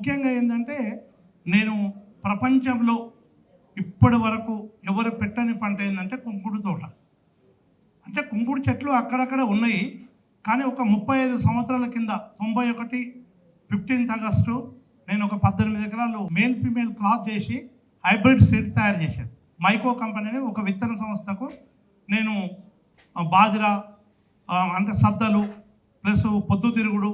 ముఖ్యంగా ఏంటంటే నేను ప్రపంచంలో ఇప్పటి వరకు ఎవరు పెట్టని పంట ఏంటంటే కుంకుడు తోట. అంటే కుంకుడు చెట్లు అక్కడక్కడ ఉన్నాయి. కానీ ఒక ముప్పై ఐదు సంవత్సరాల కింద తొంభై ఒకటి ఫిఫ్టీన్త్ ఆగస్టు నేను ఒక పద్దెనిమిది ఎకరాలు మేల్ ఫీమేల్ క్లాత్ చేసి హైబ్రిడ్ సీడ్స్ తయారు చేశాను. మైకో కంపెనీని ఒక విత్తన సంస్థకు నేను బాజరా బాజ్రా అంటే సద్దలు ప్లస్ పొద్దుతిరుగుడు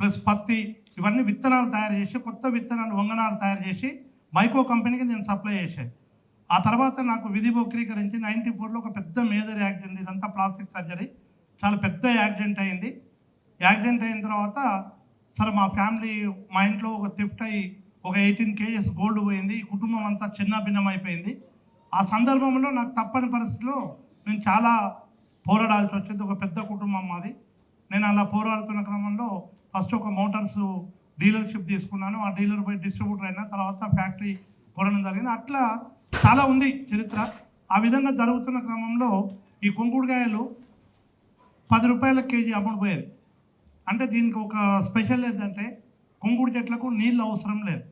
ప్లస్ పత్తి ఇవన్నీ విత్తనాలు తయారు చేసి కొత్త విత్తనాలు వంగనాలు తయారు చేసి మైకో కంపెనీకి నేను సప్లై చేశాను. ఆ తర్వాత నాకు విధి వక్రీకరించి నైంటీ ఫోర్లో ఒక పెద్ద మేజర్ యాక్సిడెంట్ ఇదంతా ప్లాస్టిక్ సర్జరీ. చాలా పెద్ద యాక్సిడెంట్ అయింది. యాక్సిడెంట్ అయిన తర్వాత సరే మా ఫ్యామిలీ మా ఇంట్లో ఒక థిఫ్ట్ అయ్యి ఒక ఎయిటీన్ కేజెస్ గోల్డ్ పోయింది. కుటుంబం అంతా చిన్న భిన్నం అయిపోయింది. ఆ సందర్భంలో నాకు తప్పని పరిస్థితిలో నేను చాలా పోరాడాల్సి వచ్చింది. ఒక పెద్ద కుటుంబం మాది. నేను అలా పోరాడుతున్న క్రమంలో ఫస్ట్ ఒక మోటార్స్ డీలర్షిప్ తీసుకున్నాను. ఆ డీలర్ పోయి డిస్ట్రిబ్యూటర్ అయినా తర్వాత ఫ్యాక్టరీ కొనడం జరిగింది. అట్లా చాలా ఉంది చరిత్ర. ఆ విధంగా జరుగుతున్న క్రమంలో ఈ కుంకుడుకాయలు పది రూపాయల కేజీ అమౌంట్ పోయేది. అంటే దీనికి ఒక స్పెషల్ ఏంటంటే కుంకుడు చెట్లకు నీళ్ళు అవసరం లేదు.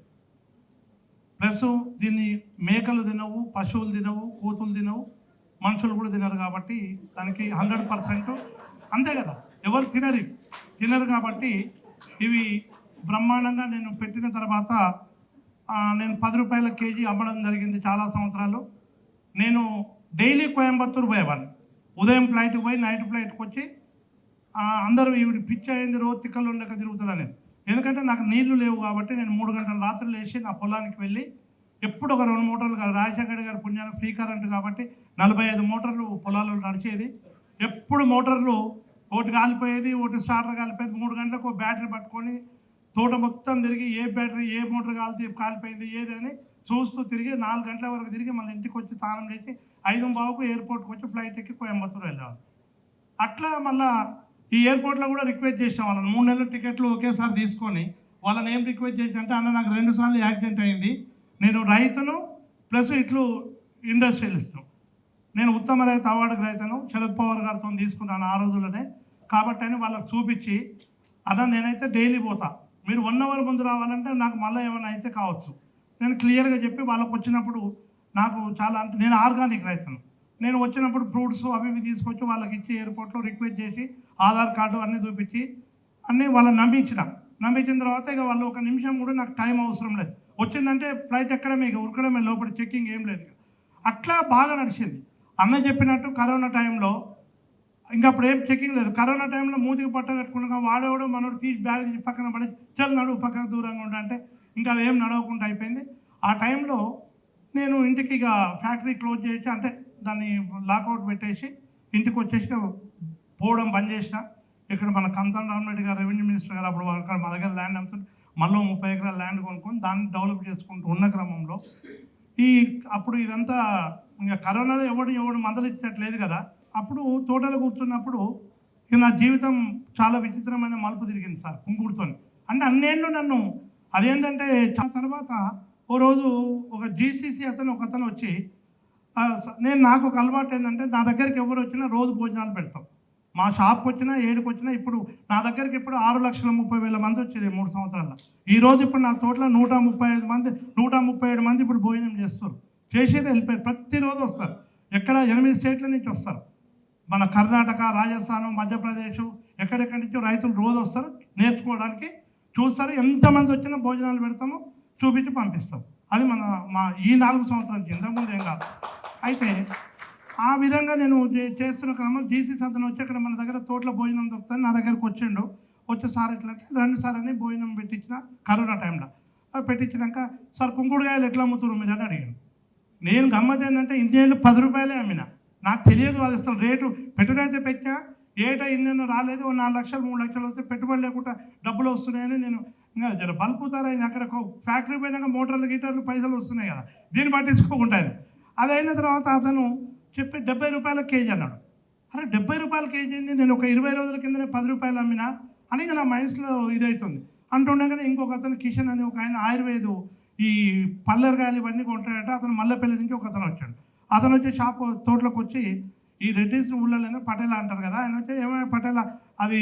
ప్లస్ దీన్ని మేకలు తినవు పశువులు తినవు కోతులు తినవు మనుషులు కూడా తినరు కాబట్టి దానికి హండ్రెడ్ పర్సెంట్ అంతే కదా. ఎవరు తినరు. తినరు కాబట్టి ఇవి బ్రహ్మాండంగా నేను పెట్టిన తర్వాత నేను పది రూపాయల కేజీ అమ్మడం జరిగింది చాలా సంవత్సరాలు. నేను డైలీ కోయంబత్తూరు పోయేవాడిని. ఉదయం ఫ్లైట్కి పోయి నైట్ ఫ్లైట్కి వచ్చి అందరూ ఇవి పిచ్చి అయింది రోజు తిక్కలు ఉండక తిరుగుతున్నాను ఎందుకంటే నాకు నీళ్ళు లేవు కాబట్టి నేను మూడు గంటల రాత్రి లేచి నా పొలానికి వెళ్ళి ఎప్పుడు ఒక రెండు మోటార్లు కాదు రాజశేఖర్ గారి పుణ్యాన ఫ్రీ కరెంట్ కాబట్టి నలభై ఐదు మోటార్లు పొలాల్లో నడిచేది. ఎప్పుడు మోటార్లు ఒకటి కాలిపోయేది ఒకటి స్టార్టర్ కాలిపోయేది మూడు గంటలకు ఒక బ్యాటరీ పట్టుకొని తోట మొత్తం తిరిగి ఏ బ్యాటరీ ఏ మోటార్ కాలి కాలిపోయింది ఏది అని చూస్తూ తిరిగి నాలుగు గంటల వరకు తిరిగి మళ్ళీ ఇంటికి వచ్చి స్నానం చేసి ఐదు బావుకు ఎయిర్పోర్ట్కి వచ్చి ఫ్లైట్ ఎక్కి కోయంబత్తూరు వెళ్ళాము అట్లా మళ్ళా ఈ ఎయిర్పోర్ట్లో కూడా రిక్వెస్ట్ చేసాం వాళ్ళని మూడు నెలల టికెట్లు ఒకేసారి తీసుకొని వాళ్ళని ఏం రిక్వెస్ట్ చేసి అంటే అన్న నాకు రెండు సార్లు యాక్సిడెంట్ అయింది. నేను రైతును ప్లస్ ఇట్లు ఇండస్ట్రియలిస్టు నేను ఉత్తమ రైతు అవార్డు రైతును శరద్ పవార్ గారితో తీసుకున్నాను ఆ రోజుల్లోనే. కాబట్టి అని వాళ్ళకి చూపించి అన్న నేనైతే డైలీ పోతా. మీరు వన్ అవర్ ముందు రావాలంటే నాకు మళ్ళీ ఏమైనా అయితే కావచ్చు. నేను క్లియర్గా చెప్పి వాళ్ళకి వచ్చినప్పుడు నాకు చాలా అంటే నేను ఆర్గానిక్ రైతును. నేను వచ్చినప్పుడు ఫ్రూట్స్ అవి ఇవి తీసుకొచ్చి వాళ్ళకి ఇచ్చి ఎయిర్పోర్ట్లో రిక్వెస్ట్ చేసి ఆధార్ కార్డు అన్నీ చూపించి అన్నీ వాళ్ళని నమ్మించిన. నమ్మించిన తర్వాత ఇక వాళ్ళు ఒక నిమిషం కూడా నాకు టైం అవసరం లేదు. వచ్చిందంటే ఫ్లైట్ ఎక్కడమే ఇక ఉరకడమే లోపల చెక్కింగ్ ఏం లేదు. అట్లా బాగా నడిచింది. అన్న చెప్పినట్టు కరోనా టైంలో ఇంకా అప్పుడు ఏం చెకింగ్ లేదు. కరోనా టైంలో మూతికి పట్ట కట్టుకున్నాక వాడేవాడు మనోడు తీసి బ్యాగ్ తీసి పక్కన పడి చల్ నడువు పక్కకు దూరంగా ఉంటా అంటే ఇంకా అదేం నడవకుండా అయిపోయింది. ఆ టైంలో నేను ఇంటికి ఇక ఫ్యాక్టరీ క్లోజ్ చేసి అంటే దాన్ని లాకౌట్ పెట్టేసి ఇంటికి వచ్చేసి పోవడం బంద్ చేసిన. ఇక్కడ మన కంతన్ రామరెడ్డి గారు రెవెన్యూ మినిస్టర్ గారు అప్పుడు అక్కడ మా దగ్గర ల్యాండ్ అమ్ముతుంటే మళ్ళీ ముప్పై ఎకరాల ల్యాండ్ కొనుక్కొని దాన్ని డెవలప్ చేసుకుంటూ ఉన్న క్రమంలో ఈ అప్పుడు ఇదంతా ఇంకా కరోనాలో ఎవడు ఎవడు మందలిచ్చట్లేదు కదా. అప్పుడు తోటలో కూర్చున్నప్పుడు ఇక నా జీవితం చాలా విచిత్రమైన మలుపు తిరిగింది సార్ కుంకుడుతోని. అంటే అన్నేళ్ళు నన్ను అదేంటంటే తర్వాత ఓ రోజు ఒక జీసీసీ అతను ఒక అతను వచ్చి నేను నాకు ఒక అలవాటు ఏంటంటే నా దగ్గరికి ఎవరు వచ్చినా రోజు భోజనాలు పెడతాం. మా షాప్కి వచ్చినా ఏడుకి వచ్చినా ఇప్పుడు నా దగ్గరికి ఇప్పుడు ఆరు లక్షల ముప్పై వేల మంది వచ్చేది మూడు సంవత్సరాల్లో. ఈ రోజు ఇప్పుడు నా తోటలో నూట ముప్పై ఐదు మంది నూట ముప్పై ఏడు మంది ఇప్పుడు భోజనం చేస్తారు. చేసేది వెళ్ళిపోయారు. ప్రతిరోజు వస్తారు. ఎక్కడ ఎనిమిది స్టేట్ల నుంచి వస్తారు. మన కర్ణాటక రాజస్థాన్ మధ్యప్రదేశ్ ఎక్కడెక్కడి నుంచో రైతులు రోజు వస్తారు నేర్చుకోవడానికి. చూస్తారు ఎంతమంది వచ్చినా భోజనాలు పెడతామో చూపించి పంపిస్తాం. అది మన మా ఈ నాలుగు సంవత్సరాల ఇంతకుముందు ఏం కాదు. అయితే ఆ విధంగా నేను చే- చేస్తున్న క్రమంలో జీసీ అతను వచ్చి అక్కడ మన దగ్గర తోటలో భోజనం దొరుకుతుంది. నా దగ్గరకు వచ్చిండు. వచ్చే సార్ ఎట్లా అంటే రెండు సార్ అని భోజనం పెట్టించిన కరోనా టైంలో. అది పెట్టించినాక సార్ కుంకుడుకాయలు ఎట్లా అమ్ముతున్నారు మీరు అని అడిగాను నేను గమ్మత్ ఏంటంటే ఇండియన్లు పది రూపాయలే అమ్మిన. నాకు తెలియదు అది అసలు రేటు. పెట్టుడైతే పెట్టా ఏటా ఇండియన్ రాలేదు. నాలుగు లక్షలు మూడు లక్షలు వస్తే పెట్టుబడి లేకుండా డబ్బులు వస్తున్నాయని నేను ఇంకా జర బల్పుతారైంది అక్కడ ఫ్యాక్టరీ పోయినాక మోటార్లు గీటర్లు పైసలు వస్తున్నాయి కదా. దీన్ని పట్టించుకోకుండా అది అయిన తర్వాత అతను చెప్పి డెబ్బై రూపాయల కేజీ అన్నాడు. అరే డెబ్బై రూపాయల కేజీ అయింది నేను ఒక ఇరవై రోజుల కిందనే పది రూపాయలు అమ్మినా? అని ఇక నా మైండ్స్లో ఇదవుతుంది అంటుండగానే ఇంకొక అతను కిషన్ అని ఒక ఆయన ఆయుర్వేదు ఈ పల్లెరగాయలు ఇవన్నీ కొంటాడట. అతను మల్లెపల్లి నుంచి ఒక అతను వచ్చాడు. అతను వచ్చి షాప్ తోటలోకి వచ్చి ఈ రెడ్డిస్ ఊళ్ళో పటేలా అంటారు కదా ఆయన వచ్చి ఏమైనా పటేలా అవి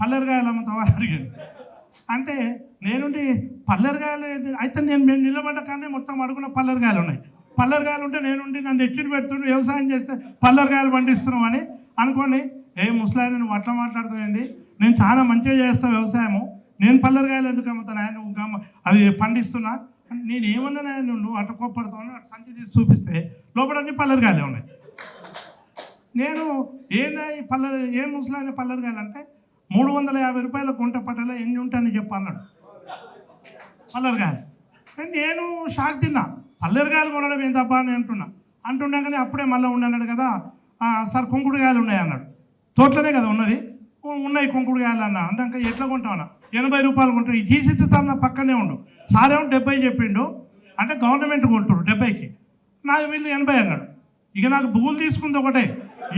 పల్లెరగాయలు అమ్ముతావా అడిగాడు. అంటే నేనుండి పల్లెరగాయలు అయితే నేను మేము నిలబడ్డ కానీ మొత్తం అడుగున పల్లెరగాయలు ఉన్నాయి. పల్లెరగాయలు ఉంటే నేనుండి నన్ను ఎచ్చిడి పెడుతుండే వ్యవసాయం చేస్తే పల్లెరగాయలు పండిస్తున్నాం అని అనుకోండి. ఏ ముసలాయన నువ్వు అట్లా మాట్లాడుతుంది నేను చాలా మంచిగా చేస్తాను వ్యవసాయము. నేను పల్లెరగాయలు ఎందుకు అమ్ముతాను ఆయన నువ్వు అవి పండిస్తున్నా. నేను ఏమన్నా నువ్వు నువ్వు అట్ట కోప్పడతావు అటు సంచి తీసి చూపిస్తే లోపలన్నీ అన్ని ఉన్నాయి. నేను ఏందా ఈ పల్లె ఏ ముసలాయన పల్లెరగాయలు అంటే మూడు వందల యాభై రూపాయల గుంట పట్టలో ఎన్ని ఉంటాయని చెప్పి అన్నాడు. పల్లెరగాయలు. నేను షాక్ తిన్నా. పల్లెరగాయలు కొనడం ఏం తప్ప అని అంటున్నా. అంటుండే కానీ అప్పుడే మళ్ళీ ఉండన్నాడు కదా సార్ కుంకుడుకాయలు ఉన్నాయి అన్నాడు. తోటలోనే కదా ఉన్నది. ఉన్నాయి కుంకుడుకాయలు అన్న. అంటే ఇంకా ఎట్లా కొంటామన్నా ఎనభై రూపాయలు కొంటాం ఈ జీసీసీ సార్ నా పక్కనే ఉండు. సార్ ఏమో డెబ్బై చెప్పిండు. అంటే గవర్నమెంట్ కొంటుడు డెబ్బైకి. నాకు వీళ్ళు ఎనభై అన్నాడు. ఇక నాకు భూములు తీసుకుంది ఒకటే.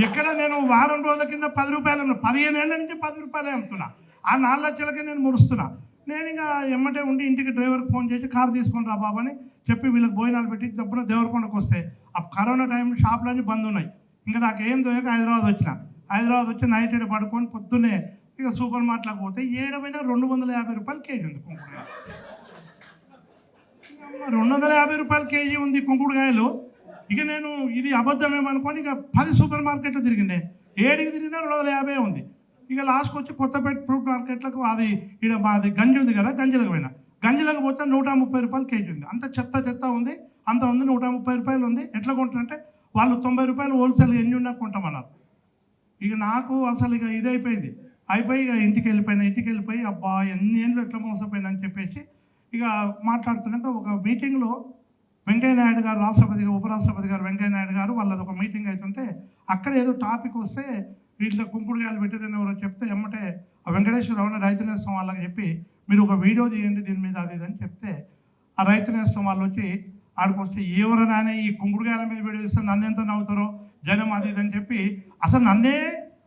ఎక్కడ నేను వారం రోజుల కింద పది రూపాయలు అమ్ముతున్నా. పదిహేను ఏళ్ళ నుంచి పది రూపాయలే అమ్ముతున్నా. ఆ నాలుగు లక్షలకే నేను మురుస్తున్నా నేను ఇంకా ఎమ్మటే ఉండి ఇంటికి డ్రైవర్కి ఫోన్ చేసి కార్ తీసుకొని రా బాబు అని చెప్పి వీళ్ళకి భోజనాలు పెట్టి దప్పున దేవరకొండకు వస్తే ఆ కరోనా టైంలో షాపులన్నీ బంద్ ఉన్నాయి. ఇంకా నాకు ఏం దొరక హైదరాబాద్ వచ్చిన. హైదరాబాద్ వచ్చి నైట్ ఈడ పడుకొని పొద్దున్నే ఇక సూపర్ మార్ట్లోకి పోతే ఏడమైనా రెండు వందల యాభై రూపాయలు కేజీ ఉంది కుంకుడుకాయ రెండు వందల యాభై రూపాయలు కేజీ ఉంది కుంకుడుకాయలు. ఇక నేను ఇది అబద్ధమేమనుకోని ఇక పది సూపర్ మార్కెట్లు తిరిగిండే ఏడికి తిరిగినా రెండు వందల యాభై ఉంది. ఇక లాస్ట్కి వచ్చి కొత్తపేట ఫ్రూట్ మార్కెట్లకు అది ఇక్కడ మాది గంజి ఉంది కదా గంజిలకు పోయినా. గంజిలకు పోతే నూట ముప్పై రూపాయలు కేజీ ఉంది. అంత చెత్త చెత్త ఉంది అంత ఉంది నూట ముప్పై రూపాయలు ఉంది. ఎట్లా కొంటారంటే వాళ్ళు తొంభై రూపాయలు హోల్సేల్ ఎన్ని ఉన్నా కొంటామన్నారు. ఇక నాకు అసలు ఇక ఇదైపోయింది అయిపోయి ఇక ఇంటికి వెళ్ళిపోయినా ఇంటికి వెళ్ళిపోయి అబ్బా ఎన్ని ఏళ్ళు ఎట్లా మోసపోయినా అని చెప్పేసి ఇక మాట్లాడుతున్నాక ఒక మీటింగ్లో వెంకయ్య నాయుడు గారు రాష్ట్రపతి గారు ఉపరాష్ట్రపతి గారు వెంకయ్య నాయుడు గారు వాళ్ళది ఒక మీటింగ్ అవుతుంటే అక్కడ ఏదో టాపిక్ వస్తే వీటిలో కుంకుడుగాయలు పెట్టారని ఎవరో చెప్తే ఎమ్మటే ఆ వెంకటేశ్వర రమణ రైతు నేస్తం వాళ్ళకి చెప్పి మీరు ఒక వీడియో తీయండి దీని మీద అది ఇది అని చెప్తే ఆ రైతు నేస్తం వాళ్ళు వచ్చి ఆడికి వస్తే ఎవరైనా ఈ కుంకుడుగాయల మీద వీడియో తీస్తే నన్ను ఎంత నవ్వుతారో జనం అది ఇది అని చెప్పి అసలు నన్నే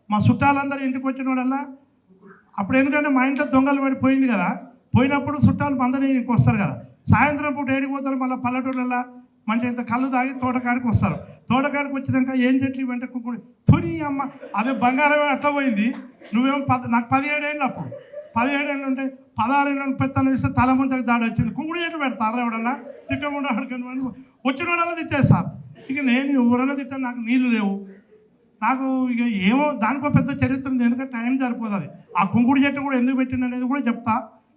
మా చుట్టాలందరూ ఇంటికి వచ్చిన వాడల్లా అప్పుడు ఎందుకంటే మా ఇంట్లో దొంగలు పడి పోయింది కదా పోయినప్పుడు చుట్టాలు మందని ఇంటికి వస్తారు కదా. సాయంత్రం పూట ఏడికి పోతారు మళ్ళీ పల్లెటూళ్ళల్లో మంచి ఇంత కళ్ళు తాగి తోటకాడికి వస్తారు. తోటకాడికి వచ్చినాక ఏం చెట్లు వెంట కుక్కుడు. తుని అమ్మ అదే బంగారమే అట్లా పోయింది? నువ్వేమో పద నాకు పదిహేడు ఏళ్ళు అప్పుడు. పదిహేడు ఏళ్ళు ఉంటే పదహారు ఏళ్ళు పెత్తనం ఇస్తే తల ముంచకు దాడి వచ్చింది. కుంకుడు చెట్లు పెడతారు ఎవడన్నా? తిట్టకుండా వచ్చిన వాళ్ళ తిట్టేస్తారు ఇక నేను ఎవరైనా తిట్టాను నాకు నీళ్ళు లేవు. నాకు ఇక ఏమో దానికో పెద్ద చరిత్ర ఉంది ఎందుకంటే టైం సరిపోదు అది ఆ కుంకుడు చెట్టు కూడా ఎందుకు పెట్టింది అనేది కూడా చెప్తా.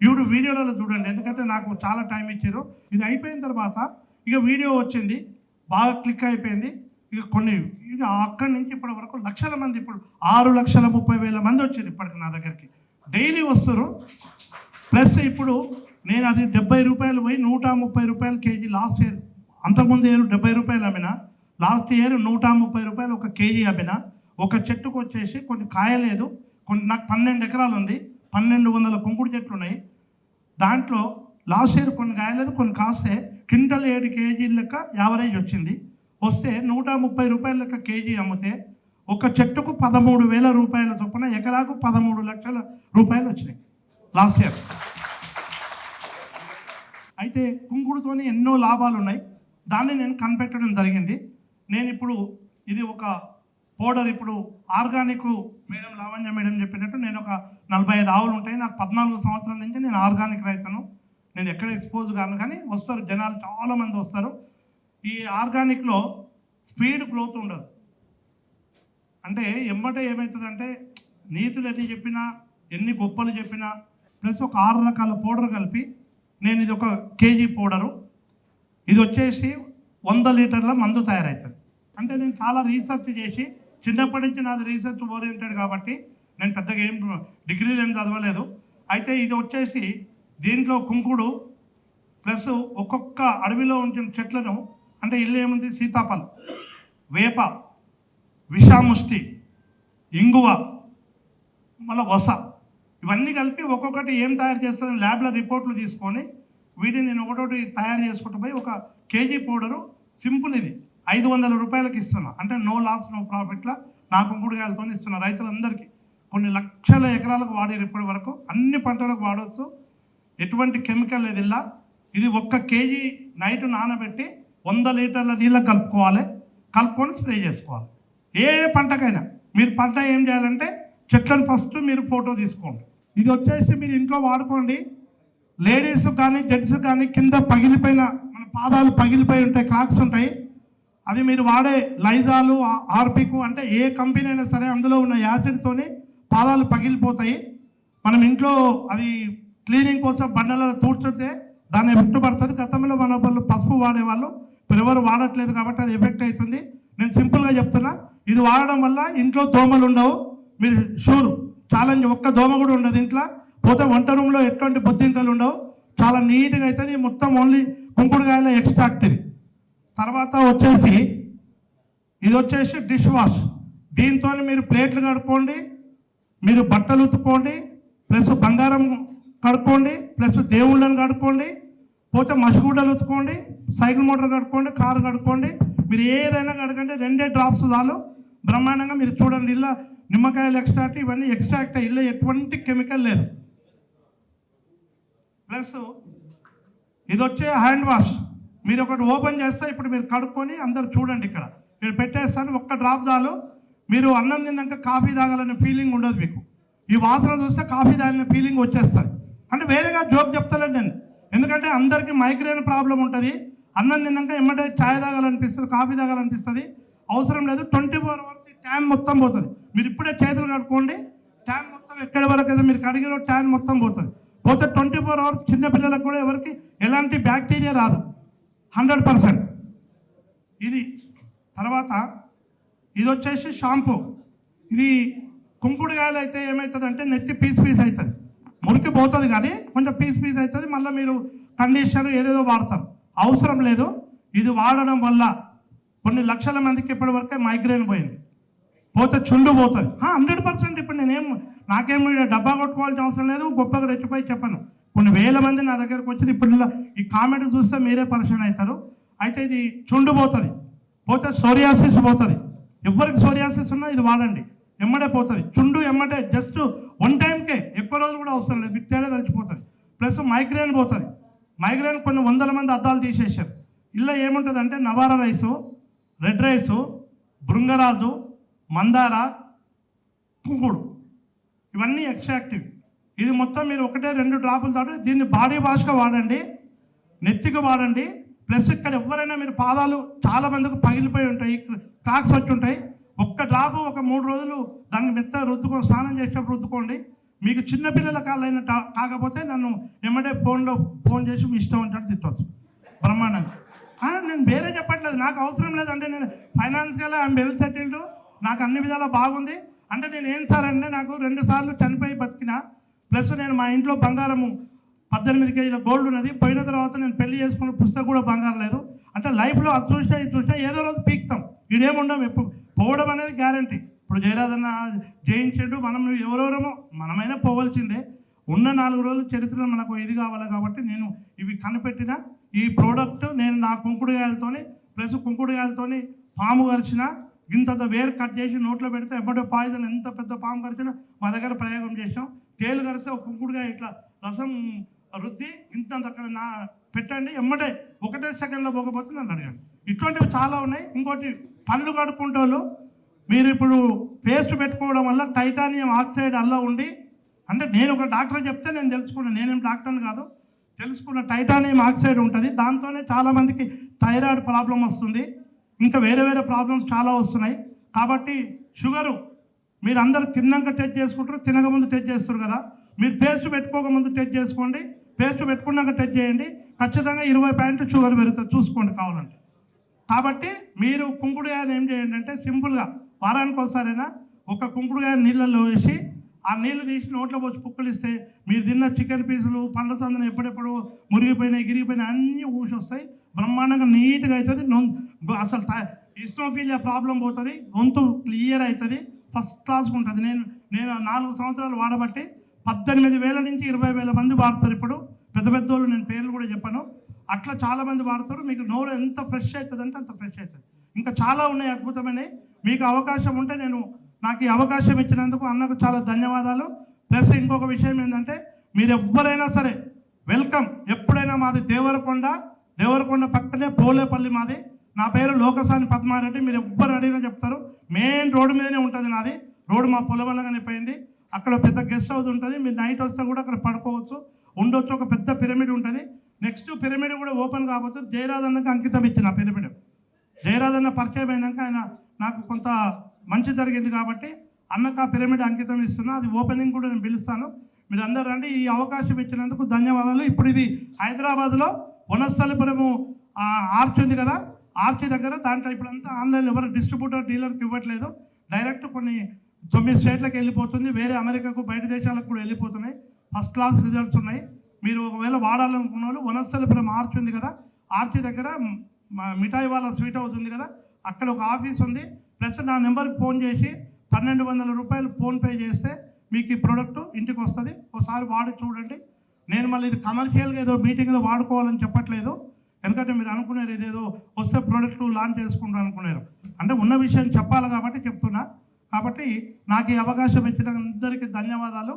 యూట్యూబ్ వీడియోలలో చూడండి ఎందుకంటే నాకు చాలా టైం ఇచ్చారు. ఇది అయిపోయిన తర్వాత ఇక వీడియో వచ్చింది. బాగా క్లిక్ అయిపోయింది. ఇక కొన్ని ఇక అక్కడి నుంచి ఇప్పటి వరకు లక్షల మంది ఇప్పుడు ఆరు లక్షల ముప్పై వేల మంది వచ్చారు ఇప్పటికి నా దగ్గరికి. డైలీ వస్తారు. ప్లస్ ఇప్పుడు నేను అది డెబ్బై రూపాయలు పోయి నూట ముప్పై రూపాయలు కేజీ లాస్ట్ ఇయర్ అంతకుముందు ఇయర్ డెబ్బై రూపాయలు అమ్మిన లాస్ట్ ఇయర్ నూట ముప్పై రూపాయలు ఒక కేజీ అమ్మిన ఒక చెట్టుకు వచ్చేసి కొన్ని కాయలేదు కొన్ని నాకు పన్నెండు ఎకరాలు ఉంది పన్నెండు వందల కుంకుడు చెట్లు ఉన్నాయి. దాంట్లో లాస్ట్ ఇయర్ కొన్ని కాయలేదు కొన్ని కాస్తే క్వింటల్ ఏడు కేజీల లెక్క యావరేజ్ వచ్చింది. వస్తే నూట ముప్పై రూపాయల లెక్క కేజీ అమ్మితే ఒక చెట్టుకు పదమూడు వేల రూపాయల చొప్పున ఎకరాకు పదమూడు లక్షల రూపాయలు వచ్చినాయి లాస్ట్ ఇయర్. అయితే కుంకుడుతోని ఎన్నో లాభాలు ఉన్నాయి. దాన్ని నేను కనిపెట్టడం జరిగింది. నేను ఇప్పుడు ఇది ఒక పౌడర్ ఇప్పుడు ఆర్గానిక్ మేడం లావణ్య మేడం చెప్పినట్టు నేను ఒక నలభై ఐదు ఆవులు ఉంటాయి. నాకు పద్నాలుగు సంవత్సరాల నుంచి నేను ఆర్గానిక్ రైతును. నేను ఎక్కడ ఎక్స్పోజ్ కాను కానీ వస్తారు. జనాలు చాలా మంది వస్తారు. ఈ ఆర్గానిక్లో స్పీడ్ గ్రోత్ ఉండదు. అంటే ఎమ్మటే ఏమవుతుందంటే నీతులు ఎన్ని చెప్పినా ఎన్ని గొప్పలు చెప్పినా ప్లస్ ఒక ఆరు రకాల పౌడర్ కలిపి నేను ఇది ఒక కేజీ పౌడరు ఇది వచ్చేసి వంద లీటర్ల మందు తయారవుతుంది అంటే నేను చాలా రీసెర్చ్ చేసి చిన్నప్పటి నుంచి నాది రీసెర్చ్ ఓరియంటెడ్ కాబట్టి నేను పెద్దగా ఏం డిగ్రీలు ఏం చదవలేదు. అయితే ఇది వచ్చేసి దీంట్లో కుంకుడు ప్లస్ ఒక్కొక్క అడవిలో ఉంచిన చెట్లను అంటే ఇల్లు ఏముంది? సీతాఫలం వేప విషాముష్టి ఇంగువ మళ్ళీ వస. ఇవన్నీ కలిపి ఒక్కొక్కటి ఏం తయారు చేస్తుంది? ల్యాబ్లో రిపోర్ట్లు తీసుకొని వీటిని నేను ఒకటోటి తయారు చేసుకుంటూ పోయి ఒక కేజీ పౌడరు సింపుల్ ఇది. ఐదు వందల రూపాయలకి ఇస్తున్నా. అంటే నో లాస్ నో ప్రాఫిట్లా నా కుంకుడుకాయలతో ఇస్తున్నా రైతులందరికీ. కొన్ని లక్షల ఎకరాలకు వాడారు ఇప్పటి వరకు. అన్ని పంటలకు వాడవచ్చు ఎటువంటి కెమికల్ లేదు ఇలా. ఇది ఒక్క కేజీ నైట్ నానబెట్టి వంద లీటర్ల నీళ్ళ కలుపుకోవాలి. కలుపుకొని స్ప్రే చేసుకోవాలి. ఏ పంటకైనా మీరు పంట ఏం చేయాలంటే చెట్లను ఫస్ట్ మీరు ఫోటో తీసుకోండి. ఇది వచ్చేసి మీరు ఇంట్లో వాడుకోండి. లేడీస్ కానీ జెంట్స్ కానీ కింద పగిలిపోయిన మన పాదాలు పగిలిపోయి ఉంటాయి క్రాక్స్ ఉంటాయి. అవి మీరు వాడే లైజాలు ఆర్పికు అంటే ఏ కంపెనీ అయినా సరే అందులో ఉన్న యాసిడ్తోని పాదాలు పగిలిపోతాయి. మనం ఇంట్లో అవి క్లీనింగ్ కోసం బండలలో తూడ్చుతే దాన్ని ఎఫెక్ట్ పడుతుంది గతంలో మన వాళ్ళు పసుపు వాడేవాళ్ళు ఇప్పుడు ఎవరు వాడట్లేదు కాబట్టి అది ఎఫెక్ట్ అవుతుంది. నేను సింపుల్గా చెప్తున్నా ఇది వాడడం వల్ల ఇంట్లో దోమలు ఉండవు. మీరు షూర్ ఛాలెంజ్ ఒక్క దోమ కూడా ఉండదు ఇంట్లో. పోతే వంట రూమ్లో ఎటువంటి బొద్దింకలు ఉండవు. చాలా నీట్గా అవుతుంది. మొత్తం ఓన్లీ కుంకుడుకాయల ఎక్స్ట్రాక్ట్ ఇది. తర్వాత వచ్చేసి ఇది వచ్చేసి డిష్ వాష్. దీంతో మీరు ప్లేట్లు కడుక్కోండి మీరు బట్టలు ఉత్తుకోండి ప్లస్ బంగారం కడుక్కోండి ప్లస్ దేవుళ్ళని కడుక్కోండి పోతే మసిగుడ్డలు ఉతుకోండి సైకిల్ మోటార్ కడుక్కోండి కారు కడుక్కోండి. మీరు ఏదైనా కడకండి రెండే డ్రాప్స్ చాలు. బ్రహ్మాండంగా మీరు చూడండి ఇల్లు నిమ్మకాయలు ఎక్స్ట్రాక్ట్ ఇవన్నీ ఎక్స్ట్రాక్ట్ ఇల్లు ఎటువంటి కెమికల్ లేదు. ప్లస్ ఇది వచ్చే హ్యాండ్ వాష్ మీరు ఒకటి ఓపెన్ చేస్తే ఇప్పుడు మీరు కడుక్కొని అందరు చూడండి ఇక్కడ. మీరు పెట్టేస్తాను ఒక్క డ్రాప్ చాలు. మీరు అన్నం తిన్నాక కాఫీ తాగాలనే ఫీలింగ్ ఉండదు మీకు. ఈ వాసన చూస్తే కాఫీ తాగిన ఫీలింగ్ వచ్చేస్తుంది అంటే వేరేగా జోక్ చెప్తలేను నేను. ఎందుకంటే అందరికీ మైగ్రేన్ ప్రాబ్లం ఉంటుంది. అన్నం తిన్నాక ఎమ్మటే ఛాయ్ తాగాలనిపిస్తుంది కాఫీ తాగాలనిపిస్తుంది. అవసరం లేదు ట్వంటీ ఫోర్ అవర్స్ ట్యాన్ మొత్తం పోతుంది. మీరు ఇప్పుడే చేతులు కడుక్కోండి ట్యాన్ మొత్తం ఎక్కడి వరకు అయితే మీరు కడిగిలో ట్యాన్ మొత్తం పోతుంది. పోతే ట్వంటీ ఫోర్ అవర్స్ చిన్నపిల్లలకు కూడా ఎవరికి ఎలాంటి బ్యాక్టీరియా రాదు. హండ్రెడ్ పర్సెంట్ ఇది తర్వాత ఇది వచ్చేసి షాంపూ ఇది కుంకుడుగాయలు అయితే ఏమవుతుంది నెత్తి పీస్ పీస్ అవుతుంది మురికి పోతుంది కానీ కొంచెం పీస్ పీస్ అవుతుంది. మళ్ళీ మీరు కండిషనర్ ఏదేదో వాడతారు. అవసరం లేదు. ఇది వాడడం వల్ల కొన్ని లక్షల మందికి ఇప్పటి వరకే మైగ్రేన్ పోయింది. పోతే చుండు పోతుంది. హండ్రెడ్ పర్సెంట్ ఇప్పుడు నేనేం నాకేం డబ్బా కొట్టుకోవాల్సిన అవసరం లేదు. గొప్పగా రెచ్చిపోయి చెప్పను. కొన్ని వేల మంది నా దగ్గరకు వచ్చి ఇప్పుడు ఈ కామెంట్ చూస్తే మీరే పరిచయం అవుతారు. అయితే ఇది చుండు పోతుంది. పోతే సోరియాసిస్ పోతుంది. ఎవరికి సోరియాసిస్ ఉన్నా ఇది వాడండి. ఎమ్మడే పోతుంది. చుండు ఎమ్మటే జస్ట్ వన్ టైంకే ఎక్కువ రోజులు కూడా అవసరం లేదు. బిట్టేనే తలిచిపోతుంది ప్లస్ మైగ్రేన్ పోతుంది. మైగ్రేన్ కొన్ని వందల మంది అద్దాలు తీసేసారు ఇలా ఏముంటుంది అంటే నవారా రైసు రెడ్ రైసు బృంగరాజు మందార కుంకుడు. ఇవన్నీ ఎక్స్ట్రాక్టివ్ ఇది మొత్తం మీరు ఒకటే రెండు డ్రాపులు తాటు దీన్ని బాడీ వాష్గా వాడండి. నెత్తికి వాడండి. ప్లస్ ఇక్కడ ఎవరైనా మీరు పాదాలు చాలా మందికి పగిలిపోయి ఉంటాయి. క్రాక్స్ వచ్చి ఉంటాయి. ఒక్క డ్రాప్ ఒక మూడు రోజులు దాన్ని మెత్త రుద్దుకొని స్నానం చేసేటప్పుడు రుద్దుకోండి. మీకు చిన్నపిల్లల కాళ్ళైన టా- కాకపోతే నన్ను ఎమ్మడే ఫోన్లో ఫోన్ చేసి మీ ఇష్టం ఉంటాడు తిట్టవచ్చు బ్రహ్మాండంగా. నేను వేరే చెప్పట్లేదు. నాకు అవసరం లేదంటే నేను ఫైనాన్షియల్ ఐఎమ్ వెల్ సెటిల్డ్. నాకు అన్ని విధాలా బాగుంది. అంటే నేను ఏం సార్ అంటే నాకు రెండు సార్లు చనిపోయి బతికిన ప్లస్ నేను మా ఇంట్లో బంగారము పద్దెనిమిది కేజీల గోల్డ్ ఉన్నది. పోయిన తర్వాత నేను పెళ్ళి చేసుకున్న పుస్తకం కూడా బంగారం లేదు. అంటే లైఫ్లో అది చూస్తే ఇది చూసినా ఏదో రోజు పీక్తాం. ఇడేముండం ఎప్పుడు. పోవడం అనేది గ్యారంటీ ఇప్పుడు జయరాజన్న జయించిండు మనం ఎవరెవరమో మనమైనా పోవలసిందే. ఉన్న నాలుగు రోజుల చరిత్ర మనకు ఇది కావాలి కాబట్టి నేను ఇవి కనిపెట్టిన ఈ ప్రోడక్ట్ నేను నా కుంకుడుగాయలతోని ప్లస్ కుంకుడుగాయలతోని పాము కరిచిన ఇంత వేరు కట్ చేసి నోట్లో పెడితే ఎప్పటి పాయిజన్ ఎంత పెద్ద పాము కరిచినా మా దగ్గర ప్రయోగం చేసాం తేలు కరిస్తే ఒక కుంకుడుగా ఇట్లా రసం రుద్ది ఇంత అక్కడ నా పెట్టండి ఎమ్మటే ఒకటే సెకండ్లో పోకపోతే నన్ను అడగండి. ఇటువంటివి చాలా ఉన్నాయి. ఇంకోటి పళ్ళు కడుక్కుంటోళ్ళు మీరు ఇప్పుడు పేస్ట్ పెట్టుకోవడం వల్ల టైటానియం ఆక్సైడ్ అల్లా ఉండి అంటే నేను ఒక డాక్టర్ చెప్తే నేను తెలుసుకున్నాను నేనేం డాక్టర్ని కాదు తెలుసుకున్న టైటానియం ఆక్సైడ్ ఉంటుంది. దాంతోనే చాలామందికి థైరాయిడ్ ప్రాబ్లం వస్తుంది. ఇంకా వేరే వేరే ప్రాబ్లమ్స్ చాలా వస్తున్నాయి. కాబట్టి షుగరు మీరు అందరు తిన్నాక టెస్ట్ చేసుకుంటారు తినకముందు టెస్ట్ చేస్తారు కదా. మీరు పేస్ట్ పెట్టుకోక ముందు టెస్ట్ చేసుకోండి. పేస్ట్ పెట్టుకున్నాక టచ్ చేయండి. ఖచ్చితంగా ఇరవై పాయింట్ షుగర్ పెరుగుతుంది. చూసుకోండి కావాలంటే. కాబట్టి మీరు కుంకుడుగాయని ఏం చేయండి అంటే సింపుల్గా వారానికి ఒకసారైనా ఒక కుంకుడుగాయ నీళ్ళల్లో వేసి ఆ నీళ్ళు తీసి నోట్లో పోసి పుక్కలిస్తే మీరు తిన్న చికెన్ పీసులు పండ్ల సందన ఎప్పుడెప్పుడు మురిగిపోయినాయి గిరిగిపోయినాయి అన్నీ ఊసి వస్తాయి. బ్రహ్మాండంగా నీట్గా అవుతుంది. నొం- అసలు ఇస్నోఫీలియా ప్రాబ్లం పోతుంది. గొంతు క్లియర్ అవుతుంది. ఫస్ట్ క్లాస్గా ఉంటుంది. నేను నేను నాలుగు సంవత్సరాలు వాడబట్టి పద్దెనిమిది వేల నుంచి ఇరవై వేల మంది వాడతారు ఇప్పుడు. పెద్ద పెద్ద వాళ్ళు నేను పేర్లు కూడా చెప్పాను. అట్లా చాలామంది వాడతారు. మీకు నోరు ఎంత ఫ్రెష్ అవుతుంది అంటే అంత ఫ్రెష్ అవుతుంది. ఇంకా చాలా ఉన్నాయి అద్భుతమైనవి మీకు అవకాశం ఉంటే నేను నాకు ఈ అవకాశం ఇచ్చినందుకు అన్నకు చాలా ధన్యవాదాలు. ప్లస్ ఇంకొక విషయం ఏంటంటే మీరు ఎవ్వరైనా సరే వెల్కమ్. ఎప్పుడైనా మాది దేవరకొండ దేవరకొండ పక్కనే పోలేపల్లి మాది. నా పేరు లోకసాని పద్మారెడ్డి. మీరు ఎవ్వరు అడిగినా చెప్తారు. మెయిన్ రోడ్డు మీదనే ఉంటుంది నాది. రోడ్డు మా పొలం వల్లగానే పోయింది. అక్కడ పెద్ద గెస్ట్ హౌస్ ఉంటుంది. మీరు నైట్ వస్తే కూడా అక్కడ పడుకోవచ్చు. ఉండొచ్చు. ఒక పెద్ద పిరమిడ్ ఉంటుంది. నెక్స్ట్ పిరమిడ్ కూడా ఓపెన్ కాబోతుంది జయరాజ్ అంకితం ఇచ్చిన ఆ పిరమిడ్ జయరాజ్ అన్న పరిచయం అయినాక ఆయన నాకు కొంత మంచి జరిగింది కాబట్టి అన్నకు ఆ పిరమిడ్ అంకితం ఇస్తున్నా. అది ఓపెనింగ్ కూడా నేను పిలుస్తాను. మీరు అందరూ రండి. ఈ అవకాశం ఇచ్చినందుకు ధన్యవాదాలు. ఇప్పుడు ఇది హైదరాబాద్లో వనస్థలిపురము ఆర్చ్ ఉంది కదా. ఆర్చ్ దగ్గర దాంట్లో ఇప్పుడు అంతా ఎవరు డిస్ట్రిబ్యూటర్ డీలర్కి ఇవ్వట్లేదు. డైరెక్ట్ కొన్ని తొమ్మిది స్టేట్లకు వెళ్ళిపోతుంది వేరే అమెరికాకు బయట దేశాలకు కూడా వెళ్ళిపోతున్నాయి. ఫస్ట్ క్లాస్ రిజల్ట్స్ ఉన్నాయి. మీరు ఒకవేళ వాడాలనుకున్న వాళ్ళు వనస్థలిపురం ఆర్చ్ ఉంది కదా ఆర్చ్ దగ్గర మిఠాయి వాళ్ళ స్వీట్ హౌస్ ఉంది కదా అక్కడ ఒక ఆఫీస్ ఉంది. ప్లస్ నా నెంబర్కి ఫోన్ చేసి పన్నెండు వందల రూపాయలు ఫోన్పే చేస్తే మీకు ఈ ప్రోడక్ట్ ఇంటికి వస్తుంది. ఒకసారి వాడి చూడండి. నేను మళ్ళీ ఇది కమర్షియల్గా ఏదో మీటింగ్లో వాడుకోవాలని చెప్పట్లేదు. ఎందుకంటే మీరు అనుకున్నారు ఇదేదో వస్తే ప్రోడక్ట్ లాంచ్ చేసుకుంటారు అనుకున్నారు అంటే ఉన్న విషయం చెప్పాలి కాబట్టి చెప్తున్నా. కాబట్టి నాకు ఈ అవకాశం ఇచ్చిన అందరికీ ధన్యవాదాలు.